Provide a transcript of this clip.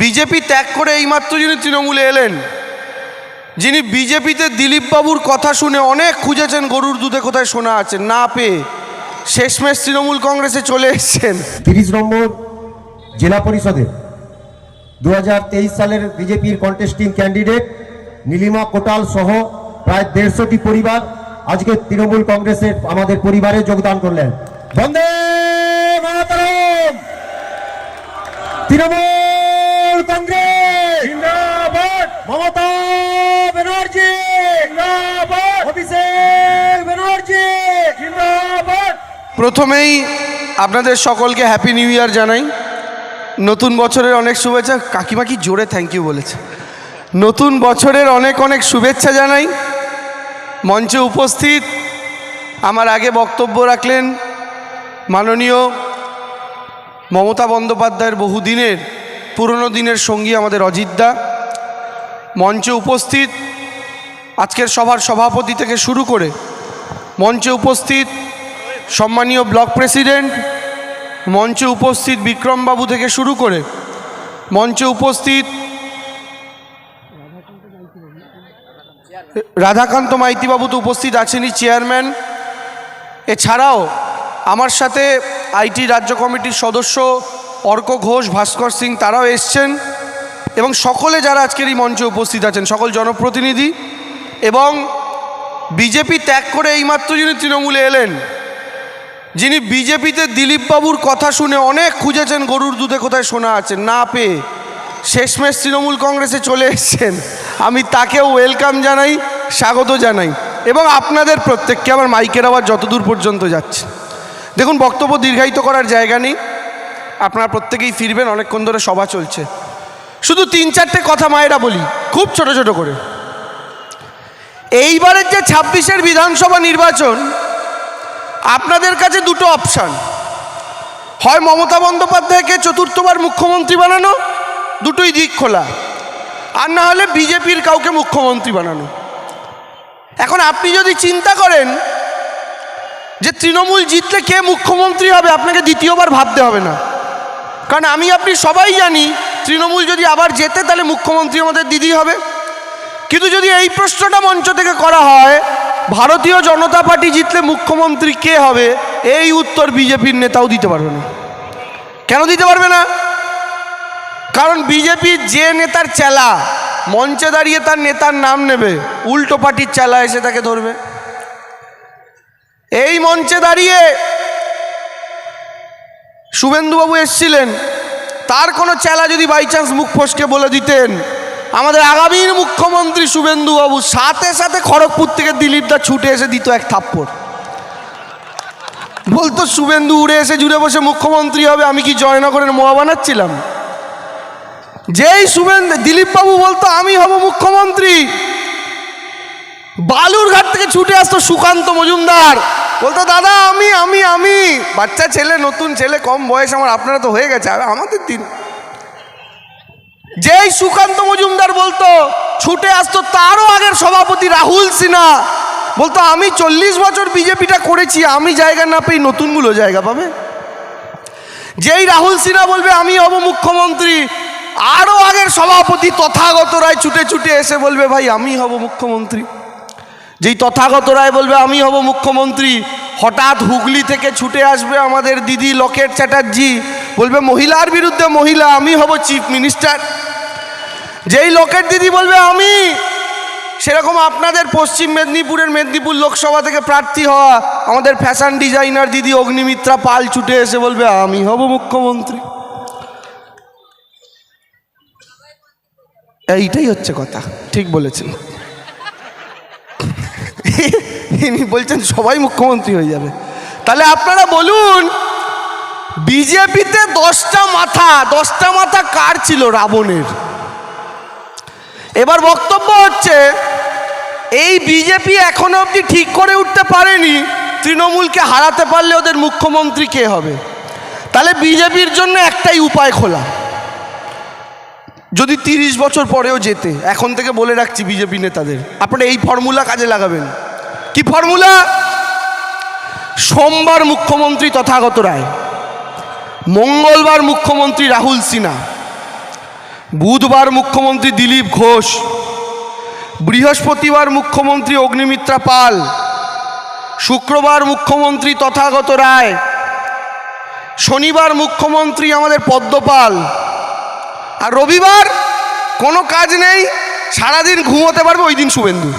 BJP ত্যাগ করে এইমাত্র যিনি তৃণমূলে এলেন, যিনি বিজেপিতে দিলীপবাবুর কথা শুনে অনেক খুঁজেছেন গরুর দুধে কোথায় শোনা আছে, না পেয়ে শেষমেশ তৃণমূল কংগ্রেসে চলে এসছেন। তিরিশ নম্বর জেলা পরিষদের দু সালের বিজেপির কন্টেস্টিং ক্যান্ডিডেট নীলিমা কোটাল সহ প্রায় দেড়শোটি পরিবার আজকে তৃণমূল কংগ্রেসের আমাদের পরিবারে যোগদান করলেন। বন্দে তৃণমূল! কংগ্রেস! মমতা ব্যানার্জি! অভিষেক ব্যানার্জি! প্রথমেই আপনাদের সকলকে হ্যাপি নিউ ইয়ার জানাই। নতুন বছরের অনেক শুভেচ্ছা। কাকিমা কি জোরে থ্যাংক ইউ বলেছে। নতুন বছরের অনেক অনেক শুভেচ্ছা জানাই। মঞ্চে উপস্থিত আমার আগে বক্তব্য রাখলেন মাননীয় মমতা বন্দ্যোপাধ্যায়ের বহুদিনের পুরনো দিনের সঙ্গী আমাদের অজিতদা মঞ্চে উপস্থিত আজকের সভার সভাপতি থেকে শুরু করে মঞ্চে উপস্থিত সম্মানীয় ব্লক প্রেসিডেন্ট, মঞ্চে উপস্থিত বিক্রমবাবু থেকে শুরু করে মঞ্চে উপস্থিত রাধাকান্ত মাইতিবাবু তো উপস্থিত আছেনই চেয়ারম্যান। এছাড়াও আমার সাথে আইটি রাজ্য কমিটির সদস্য অর্ক ঘোষ, ভাস্কর সিং, তারাও এসছেন। এবং সকলে যারা আজকের এই মঞ্চে উপস্থিত আছেন, সকল জনপ্রতিনিধি এবং বিজেপি ত্যাগ করে এইমাত্র যিনি তৃণমূলে এলেন, যিনি বিজেপিতে দিলীপবাবুর কথা শুনে অনেক খুঁজেছেন, গরুর দুধে কোথায় শোনা আছে, না পেয়ে শেষমেশ তৃণমূল কংগ্রেসে চলে এসছেন। আমি তাকেও ওয়েলকাম জানাই, স্বাগত জানাই। এবং আপনাদের প্রত্যেককে, আমার মাইকের আওয়াজ যতদূর পর্যন্ত যাচ্ছে। দেখুন, বক্তব্য দীর্ঘায়িত করার জায়গা নেই। আপনারা প্রত্যেকেই ফিরবেন, অনেকক্ষণ ধরে সভা চলছে। শুধু তিন চারটে কথা মায়েরা বলি, খুব ছোট ছোট করে। এইবারের যে ছাব্বিশের বিধানসভা নির্বাচন, আপনাদের কাছে দুটো অপশান। হয় মমতা বন্দ্যোপাধ্যায়কে চতুর্থবার মুখ্যমন্ত্রী বানানো, দুটোই দিক খোলা। আর না হলে বিজেপির কাউকে মুখ্যমন্ত্রী বানানো। এখন আপনি যদি চিন্তা করেন যে তৃণমূল জিতলে কে মুখ্যমন্ত্রী হবে, আপনাকে দ্বিতীয়বার ভাবতে হবে না। কারণ আমি আপনি সবাই জানি, তৃণমূল যদি আবার যেতে তাহলে মুখ্যমন্ত্রী আমাদের দিদি হবে। কিন্তু যদি এই প্রশ্নটা মঞ্চ থেকে করা হয়, ভারতীয় জনতা পার্টি জিতলে মুখ্যমন্ত্রী কে হবে? এই উত্তর বিজেপির নেতাও দিতে পারবে না। কেন দিতে পারবে না? কারণ বিজেপির যে নেতার চেলা, মঞ্চে দাঁড়িয়ে তার নেতার নাম নেবে, উল্টো পার্টির চেলা এসে তাকে ধরবে। এই মঞ্চে দাঁড়িয়ে শুভেন্দুবাবু এসছিলেন। তার কোনো চেলা যদি বাই চান্স মুখ ফসকে বলে দিতেন। আমাদের আগামীর মুখ্যমন্ত্রী শুভেন্দুবাবু সাথে সাথে খড়গপুর থেকে দিলীপদা ছুটে এসে দিত এক থাপ্পড়। বলতো, শুভেন্দু উড়ে এসে জুড়ে বসে মুখ্যমন্ত্রী হবে, আমি কি জয়নগরের মোয়া বানাচ্ছিলাম? যেই শুভেন্দু, দিলীপবাবু বলতো, আমি হব মুখ্যমন্ত্রী। বালুরঘাট থেকে ছুটে আসতো সুকান্ত মজুমদার। বলতো, দাদা, আমি আমি আমি। বাচ্চা ছেলে, নতুন ছেলে, কম বয়স আমার, আপনারা তো হয়ে গেছে, আর আমাদের দিন যেই সুকান্ত মজুমদার বলতো, ছুটে আসতো তারও আগের সভাপতি রাহুল সিনহা। বলতো, আমি চল্লিশ বছর বিজেপিটা করেছি, আমি জায়গা না পেয়ে নতুনগুলো জায়গা পাবে? যেই রাহুল সিনহা বলবে, আমি হব মুখ্যমন্ত্রী। আরও আগের সভাপতি তথাগত রায় ছুটে ছুটে এসে বলবে, ভাই, আমি হব মুখ্যমন্ত্রী। যেই তথাগত রায় বলবে, আমি হব মুখ্যমন্ত্রী। হঠাৎ হুগলি থেকে ছুটে আসবে আমাদের দিদি লকেট চ্যাটার্জি। বলবে, মহিলার বিরুদ্ধে মহিলা, আমি হব চিফ মিনিস্টার। যেই লকেট দিদি বলবে, আমি। সেরকম আপনাদের পশ্চিম মেদিনীপুরের মেদিনীপুর লোকসভা থেকে প্রার্থী হওয়া আমাদের ফ্যাশন ডিজাইনার দিদি অগ্নিমিত্রা পাল ছুটে এসে বলবে, আমি হব মুখ্যমন্ত্রী। এইটাই হচ্ছে কথা, ঠিক বলেছেন। ইনি বলছেন সবাই মুখ্যমন্ত্রী হয়ে যাবে। তাহলে আপনারা বলুন, বিজেপিতে দশটা মাথা দশটা মাথা কার ছিল রাবণের? এবার বক্তব্য হচ্ছে, এই বিজেপি এখনও অবধি ঠিক করে উঠতে পারেনি, তৃণমূলকে হারাতে পারলে ওদের মুখ্যমন্ত্রী কে হবে? তাহলে বিজেপির জন্য একটাই উপায় খোলা। যদি তিরিশ বছর পরেও যেতে, এখন থেকে বলে রাখছি বিজেপি নেতাদের, আপনারা এই ফর্মুলা কাজে লাগাবেন। কি ফর্মুলা সোমবার মুখ্যমন্ত্রী তথাগত রায়, মঙ্গলবার মুখ্যমন্ত্রী রাহুল সিনহা, বুধবার মুখ্যমন্ত্রী দিলীপ ঘোষ, বৃহস্পতিবার মুখ্যমন্ত্রী অগ্নিমিত্রা পাল, শুক্রবার মুখ্যমন্ত্রী তথাগত রায়, শনিবার মুখ্যমন্ত্রী আমাদের পদ্মপাল, আর রবিবার কোনো কাজ নেই, সারাদিন ঘুমোতে পারবে ওই দিন শুভেন্দু।